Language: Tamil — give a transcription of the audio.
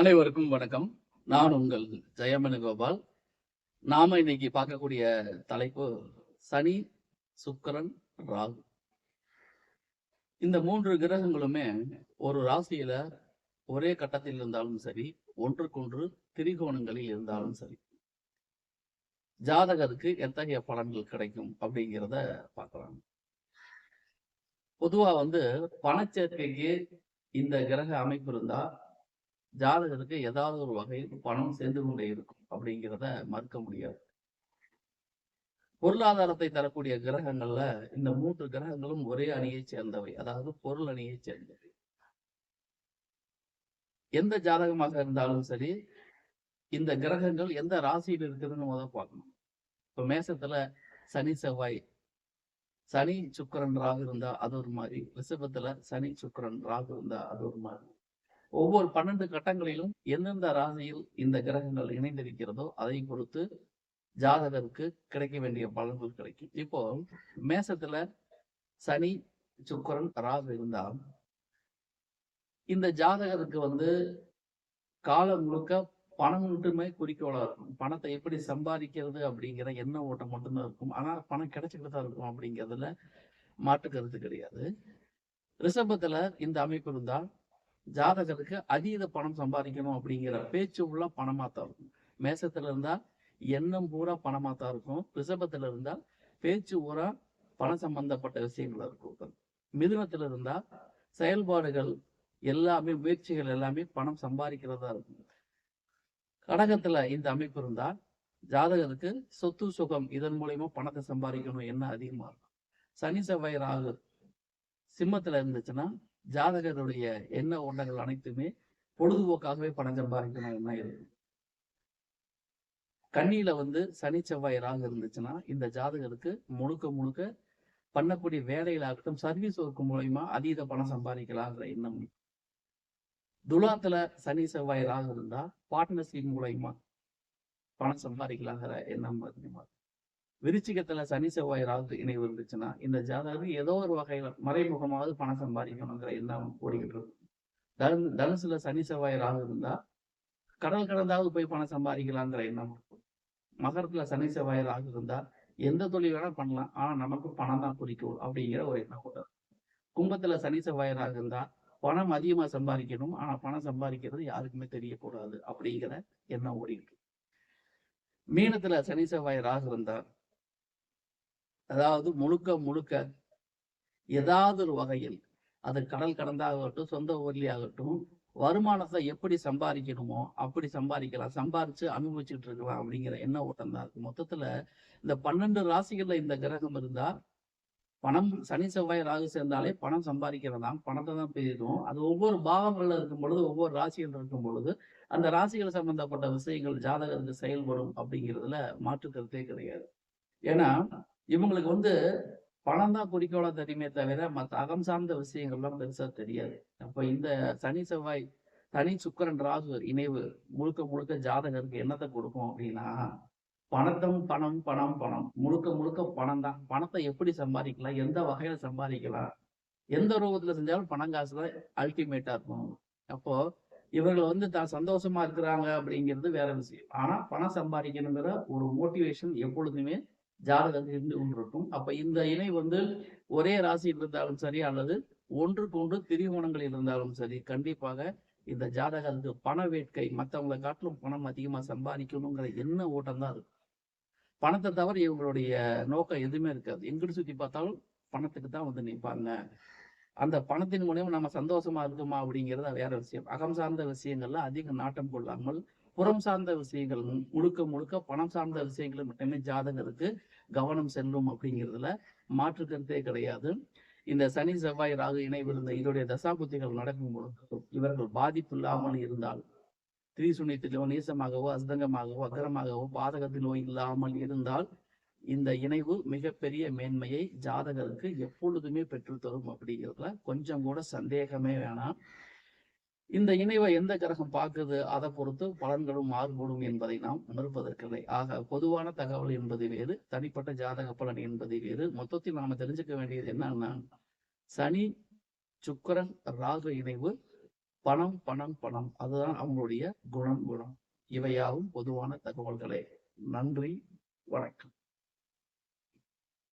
அனைவருக்கும் வணக்கம். நான் உங்கள் ஜெயமணி கோபால் நாம இன்னைக்கு பார்க்கக்கூடிய தலைப்பு சனி சுக்கரன் ராகு. இந்த மூன்று கிரகங்களுமே ஒரு ராசியில ஒரே கட்டத்தில் இருந்தாலும் சரி ஒன்றுக்கொன்று திரிகோணங்களில் இருந்தாலும் சரி ஜாதகருக்கு எத்தகைய பலன்கள் கிடைக்கும் அப்படிங்கிறத பார்க்கலாம். பொதுவா வந்து பணச்சேர்க்கைக்கு இந்த கிரக அமைப்பு இருந்தா ஜாதகருக்கு ஏதாவது ஒரு வகையில் பணம் சேர்ந்து கொண்டே இருக்கும் அப்படிங்கிறத மறுக்க முடியாது. பொருளாதாரத்தை தரக்கூடிய கிரகங்கள்ல இந்த மூன்று கிரகங்களும் ஒரே அணியை சேர்ந்தவை. அதாவது பொருள் அணியை சேர்ந்தவை. எந்த ஜாதகமாக இருந்தாலும் சரி இந்த கிரகங்கள் எந்த ராசியில் இருக்குதுன்னு முதல் பார்க்கணும். இப்ப மேசத்துல சனி செவ்வாய் சனி சுக்கரன் ராகு இருந்தா அது ஒரு மாதிரி. ரிஷபத்துல சனி சுக்கிரன் ராகு இருந்தா அது ஒரு மாதிரி. ஒவ்வொரு பன்னெண்டு கட்டங்களிலும் எந்தெந்த ராசியில் இந்த கிரகங்கள் இணைந்திருக்கிறதோ அதை பொறுத்து ஜாதகருக்கு கிடைக்க வேண்டிய பலன்கள் கிடைக்கும். இப்போ மேசத்துல சனி சுக்கரன் ராகு இருந்தால் இந்த ஜாதகருக்கு வந்து காலம் முழுக்க பணம் மட்டுமே குறிக்கோளா இருக்கும் பணத்தை எப்படி சம்பாதிக்கிறது அப்படிங்கிற எண்ண ஓட்டம் மட்டும்தான் இருக்கும். ஆனா பணம் கிடைச்சிக்கிட்டு தான் இருக்கும் அப்படிங்கிறதுல மாற்று கருத்து கிடையாது. ரிஷபத்துல இந்த அமைப்பு இருந்தால் ஜாதகருக்கு அதீத பணம் சம்பாதிக்கணும் அப்படிங்கிற பேச்சு உள்ள பணமா தான் இருக்கும். மேசத்துல இருந்தா எண்ணம் பூரா பணமா தான் இருக்கும். ரிஷபத்துல இருந்தா பேச்சு பூரா பணம் சம்பந்தப்பட்ட விஷயங்கள் இருக்கும். மிதுனத்துல இருந்தா செயல்பாடுகள் எல்லாமே முயற்சிகள் எல்லாமே பணம் சம்பாதிக்கிறதா இருக்கும். கடகத்துல இந்த அமைப்பு இருந்தா ஜாதகருக்கு சொத்து சுகம் இதன் மூலியமா பணத்தை சம்பாதிக்கணும் என்ன அதிகமா இருக்கும். சனி செவ்வாய் ராகு சிம்மத்துல இருந்துச்சுன்னா ஜாதகருடைய எண்ண ஓட்டங்கள் அனைத்துமே பொழுதுபோக்காகவே பணம் சம்பாதிக்கணும் இருக்கு. கண்ணியில வந்து சனி செவ்வாய் ராகு இருந்துச்சுன்னா இந்த ஜாதகருக்கு முழுக்க முழுக்க பண்ணக்கூடிய வேலைகளாகட்டும் சர்வீஸ் ஒர்க் மூலயமா அதீத பணம் சம்பாதிக்கலாங்கிற எண்ணம். துலாத்துல சனி செவ்வாய் ராகு இருந்தா பார்ட்னர்ஷிப் மூலயமா பணம் சம்பாதிக்கலாங்கிற எண்ணம் அதிகமாக விருச்சிகத்துல சனி செவ்வாய் ராகு இணைவு இருந்துச்சுன்னா இந்த ஜாதகம் ஏதோ ஒரு வகையில மறைமுகமாவது பணம் சம்பாதிக்கணுங்கிற எண்ணம் ஓடிக்கிட்டு இருக்கும். தனு தனுசுல சனி செவ்வாய் ராகு இருந்தா கடல் கடந்தாவது போய் பணம் சம்பாதிக்கலாங்கிற எண்ணம் இருக்கும். மகரத்துல சனி செவ்வாய் ராகு இருந்தா எந்த தொழில் வேணா பண்ணலாம். ஆனா நமக்கு பணம் தான் குறிக்கும் அப்படிங்கிற ஒரு எண்ணம் கூட கும்பத்துல சனி செவ்வாய் ராகு இருந்தா பணம் அதிகமா சம்பாதிக்கணும். ஆனா பணம் சம்பாதிக்கிறது யாருக்குமே தெரியக்கூடாது அப்படிங்கிற எண்ணம் ஓடிக்கிட்டு மீனத்துல சனி செவ்வாய் ராகு இருந்தா அதாவது முழுக்க முழுக்க ஏதாவது ஒரு வகையில் அது கடல் கடந்தாகட்டும் சொந்த ஊர்லயாகட்டும் வருமானத்தை எப்படி சம்பாதிக்கணுமோ அப்படி சம்பாதிக்கலாம். சம்பாதிச்சு அனுபவிச்சுட்டு இருக்கலாம் அப்படிங்கிற எண்ண ஓட்டம் தான் இருக்கு. மொத்தத்துல இந்த பன்னெண்டு ராசிகள்ல இந்த கிரகம் இருந்தா பணம் சனி செவ்வாய் ராகு சேர்ந்தாலே பணம் சம்பாதிக்கிறதா பணத்தை தான் பெய்யும் அது ஒவ்வொரு பாவங்கள்ல இருக்கும் பொழுது ஒவ்வொரு ராசிகள் இருக்கும் பொழுது அந்த ராசிகள் சம்பந்தப்பட்ட விஷயங்கள் ஜாதகத்துக்கு செயல்படும் அப்படிங்கிறதுல மாற்று கருத்தே கிடையாது. ஏன்னா இவங்களுக்கு வந்து பணம் தான் குறிக்கோளா தெரியுமே தவிர மற்ற அகம் சார்ந்த விஷயங்கள்லாம் பெருசா தெரியாது. அப்ப இந்த சனி செவ்வாய் சனி சுக்கரன் ராகு இணைவு முழுக்க முழுக்க ஜாதகருக்கு என்னத்தை கொடுக்கும் அப்படின்னா பணத்தம் பணம் பணம் பணம். முழுக்க முழுக்க பணம் தான். பணத்தை எப்படி சம்பாதிக்கலாம்? எந்த வகையில சம்பாதிக்கலாம்? எந்த ரூபத்துல செஞ்சாலும் பணம் காசு தான் அல்டிமேட்டா இருக்கும். அப்போ இவர்கள் வந்து தான் சந்தோஷமா இருக்கிறாங்க அப்படிங்கிறது வேற விஷயம். ஆனா பணம் சம்பாதிக்கணுங்கிற ஒரு மோட்டிவேஷன் எப்பொழுதுமே ஜாதகத்தில் இருந்து கொண்டிருக்கும் அப்ப இந்த இணை வந்து ஒரே ராசியில் இருந்தாலும் சரி அல்லது ஒன்றுக்கு ஒன்று திரிகோணங்கள் இருந்தாலும் சரி கண்டிப்பாக இந்த ஜாதகத்துக்கு பண வேட்கை மற்றவங்களை காட்டிலும் பணம் அதிகமா சம்பாதிக்கணுங்கிற என்ன ஓட்டம் தான் இருக்கும். பணத்தை தவிர இவங்களுடைய நோக்கம் எதுவுமே இருக்காது. எங்கிட்டு சுத்தி பார்த்தாலும் பணத்துக்கு தான் வந்து நிற்பாங்க. அந்த பணத்தின் மூலயமா நம்ம சந்தோஷமா இருக்குமா அப்படிங்கிறது வேற விஷயம். அகம் சார்ந்த விஷயங்கள்ல அதிக நாட்டம் கொள்ளாமல் புறம் சார்ந்த விஷயங்கள் முழுக்க முழுக்க பணம் சார்ந்த விஷயங்கள் மட்டுமே ஜாதகருக்கு கவனம் செல்லும் அப்படிங்கிறதுல மாற்று கருத்தே கிடையாது. இந்த சனி செவ்வாய் ராகு இணைவிருந்த இதோடைய தசாபுத்திகள் நடக்கும் பொழுது இவர்கள் பாதிப்பு இல்லாமல் இருந்தால் திரிசுனித்திலோ நீசமாகவோ அஸ்தங்கமாகவோ அக்கரமாகவோ பாதகத்திலோ இல்லாமல் இருந்தால் இந்த இணைவு மிகப்பெரிய மேன்மையை ஜாதகருக்கு எப்பொழுதுமே பெற்றுத்தரும் அப்படிங்கிறதுல கொஞ்சம் கூட சந்தேகமே வேணாம். இந்த இணைவை எந்த கிரகம் பார்க்குது? அதை பொறுத்து பலன்களும் மாறுபடும் என்பதை நாம் உணர்வதற்கில்லை. ஆக பொதுவான தகவல் என்பது வேறு தனிப்பட்ட ஜாதக பலன் என்பது வேறு. மொத்தத்தில் நாம தெரிஞ்சுக்க வேண்டியது என்னன்னா சனி சுக்கரன் ராகு இணைவு பணம் பணம் பணம். அதுதான் அவங்களுடைய குணம் குணம். இவையாவும் பொதுவான தகவல்களே. நன்றி வணக்கம்.